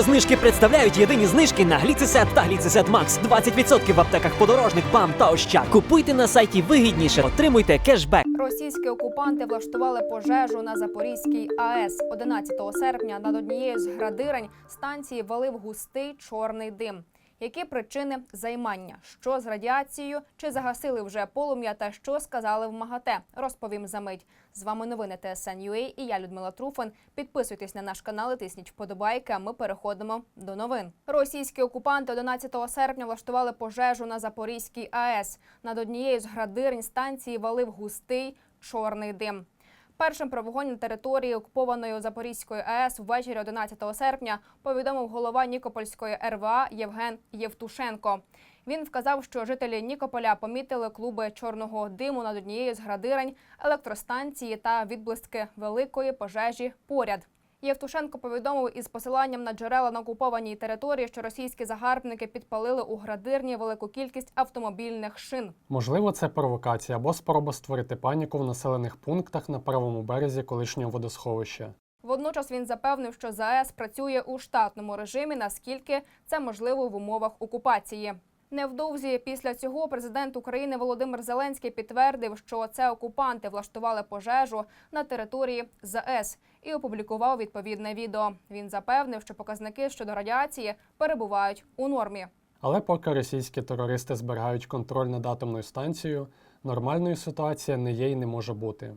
Знижки представляють єдині знижки на гліцесет та гліцесет Макс. 20% в аптеках подорожник, бам та оща. Купуйте на сайті вигідніше, отримуйте кешбек. Російські окупанти влаштували пожежу на Запорізькій АЕС 11 серпня. Над однією з градирень станції валив густий чорний дим. Які причини займання? Що з радіацією? Чи загасили вже полум'я? Та що сказали в МАГАТЕ? Розповім за мить. З вами новини ТСН.UA і я Людмила Труфан. Підписуйтесь на наш канал і тисніть вподобайки. А ми переходимо до новин. Російські окупанти 11 серпня влаштували пожежу на Запорізькій АЕС. Над однією з градирень станції валив густий чорний дим. Першим про вогонь на території окупованої Запорізької АЕС ввечері 11 серпня повідомив голова Нікопольської РВА Євген Євтушенко. Він вказав, що жителі Нікополя помітили клуби чорного диму над однією з градирень, електростанції та відблиски великої пожежі поряд. Євтушенко повідомив із посиланням на джерела на окупованій території, що російські загарбники підпалили у градирні велику кількість автомобільних шин. Можливо, це провокація або спроба створити паніку в населених пунктах на правому березі колишнього водосховища. Водночас він запевнив, що ЗАЕС працює у штатному режимі, наскільки це можливо в умовах окупації. Невдовзі після цього президент України Володимир Зеленський підтвердив, що це окупанти влаштували пожежу на території ЗАЕС і опублікував відповідне відео. Він запевнив, що показники щодо радіації перебувають у нормі. Але поки російські терористи зберігають контроль над атомною станцією, нормальною ситуація не є і не може бути.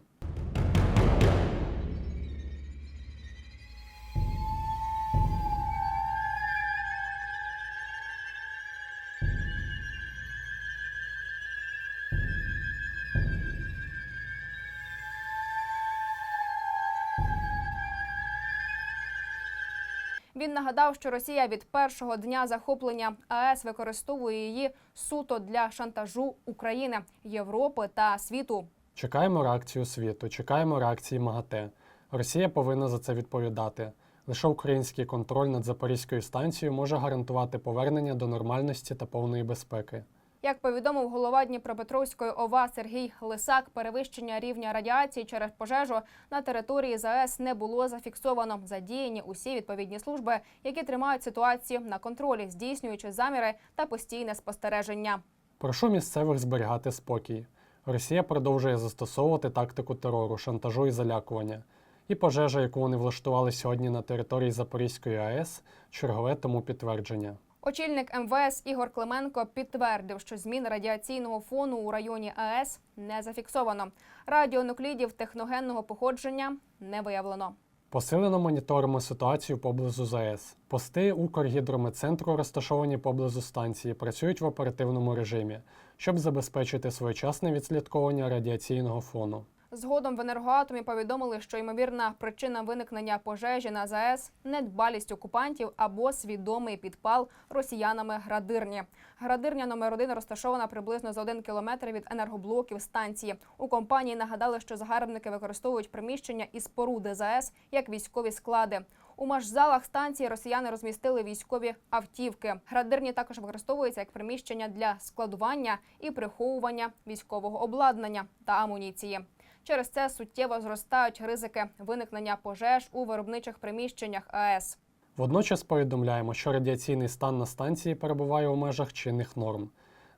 Він нагадав, що Росія від першого дня захоплення АЕС використовує її суто для шантажу України, Європи та світу. Чекаємо реакцію світу, чекаємо реакції МАГАТЕ. Росія повинна за це відповідати. Лише український контроль над Запорізькою станцією може гарантувати повернення до нормальності та повної безпеки. Як повідомив голова Дніпропетровської ОВА Сергій Лисак, перевищення рівня радіації через пожежу на території ЗАЕС не було зафіксовано. Задіяні усі відповідні служби, які тримають ситуацію на контролі, здійснюючи заміри та постійне спостереження. Прошу місцевих зберігати спокій. Росія продовжує застосовувати тактику терору, шантажу і залякування. І пожежа, яку вони влаштували сьогодні на території Запорізької АЕС, чергове тому підтвердження. Очільник МВС Ігор Клименко підтвердив, що змін радіаційного фону у районі АЕС не зафіксовано. Радіонуклідів техногенного походження не виявлено. Посилено моніторимо ситуацію поблизу ЗАЕС. Пости Укргідрометцентру, розташовані поблизу станції, працюють в оперативному режимі, щоб забезпечити своєчасне відслідковування радіаційного фону. Згодом в енергоатомі повідомили, що ймовірна причина виникнення пожежі на ЗАЕС недбалість окупантів або свідомий підпал росіянами градирні. Градирня номер 1 розташована приблизно за один кілометр від енергоблоків станції. У компанії нагадали, що загарбники використовують приміщення і споруди ЗАЕС як військові склади. У машзалах станції росіяни розмістили військові автівки. Градирні також використовуються як приміщення для складування і приховування військового обладнання та амуніції. Через це суттєво зростають ризики виникнення пожеж у виробничих приміщеннях АЕС. Водночас повідомляємо, що радіаційний стан на станції перебуває у межах чинних норм.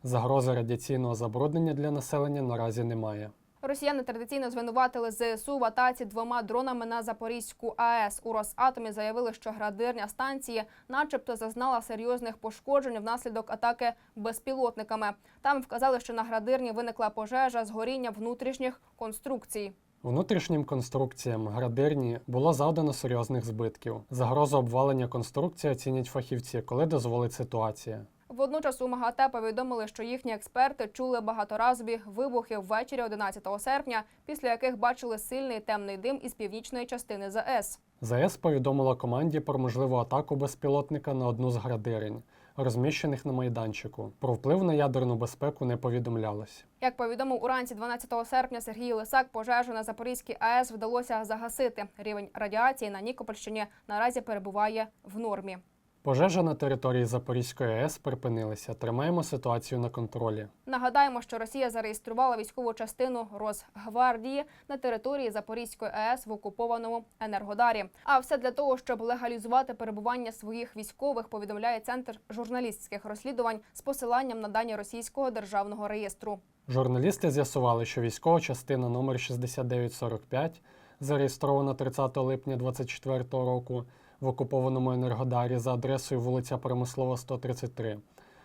Загрози радіаційного забруднення для населення наразі немає. Росіяни традиційно звинуватили ЗСУ в атаці двома дронами на Запорізьку АЕС. У Росатомі заявили, що градирня станції, начебто, зазнала серйозних пошкоджень внаслідок атаки безпілотниками. Там вказали, що на градирні виникла пожежа з горіння внутрішніх конструкцій. Внутрішнім конструкціям градирні було завдано серйозних збитків. Загрозу обвалення конструкції оцінять фахівці, коли дозволить ситуація. Водночас у МАГАТЕ повідомили, що їхні експерти чули багаторазові вибухи ввечері 11 серпня, після яких бачили сильний темний дим із північної частини ЗАЕС. ЗАЕС повідомила команді про можливу атаку безпілотника на одну з градирень, розміщених на майданчику. Про вплив на ядерну безпеку не повідомлялось. Як повідомив уранці 12 серпня Сергій Лисак, пожежу на Запорізькій АЕС вдалося загасити. Рівень радіації на Нікопольщині наразі перебуває в нормі. Пожежа на території Запорізької АЕС припинилася. Тримаємо ситуацію на контролі. Нагадаємо, що Росія зареєструвала військову частину Росгвардії на території Запорізької АЕС в окупованому Енергодарі. А все для того, щоб легалізувати перебування своїх військових, повідомляє центр журналістських розслідувань з посиланням на дані російського державного реєстру. Журналісти з'ясували, що військова частина номер 6945, зареєстрована 30 липня 2024 року в окупованому Енергодарі за адресою вулиця Промислова 133.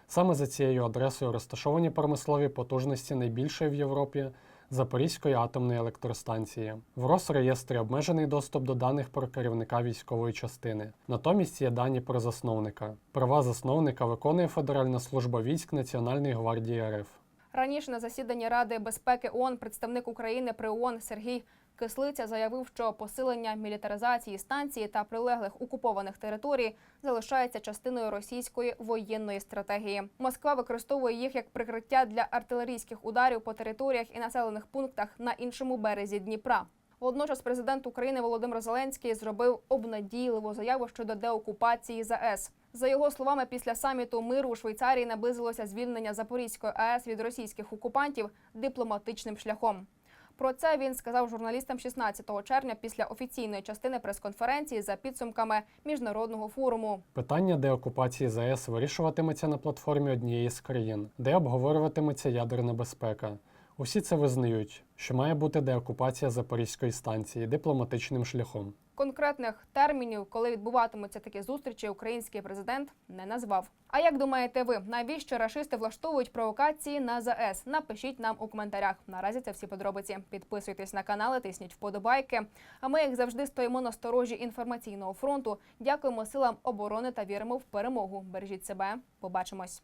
Саме за цією адресою розташовані промислові потужності найбільшої в Європі Запорізької атомної електростанції. В Росреєстрі обмежений доступ до даних про керівника військової частини. Натомість є дані про засновника. Права засновника виконує Федеральна служба військ Національної гвардії РФ. Раніше на засіданні Ради безпеки ООН представник України при ООН Сергій Кислиця заявив, що посилення мілітаризації станції та прилеглих окупованих територій залишається частиною російської воєнної стратегії. Москва використовує їх як прикриття для артилерійських ударів по територіях і населених пунктах на іншому березі Дніпра. Водночас президент України Володимир Зеленський зробив обнадійливу заяву щодо деокупації ЗАЕС. За його словами, після саміту миру у Швейцарії наблизилося звільнення Запорізької АЕС від російських окупантів дипломатичним шляхом. Про це він сказав журналістам 16 червня після офіційної частини прес-конференції за підсумками міжнародного форуму. Питання деокупації ЗАЕС вирішуватиметься на платформі однієї з країн, де обговорюватиметься ядерна безпека. Усі це визнають, що має бути деокупація Запорізької станції дипломатичним шляхом. Конкретних термінів, коли відбуватимуться такі зустрічі, український президент не назвав. А як думаєте ви, навіщо рашисти влаштовують провокації на ЗАЕС? Напишіть нам у коментарях. Наразі це всі подробиці. Підписуйтесь на канали, тисніть вподобайки. А ми, як завжди, стоїмо на сторожі інформаційного фронту. Дякуємо силам оборони та віримо в перемогу. Бережіть себе. Побачимось.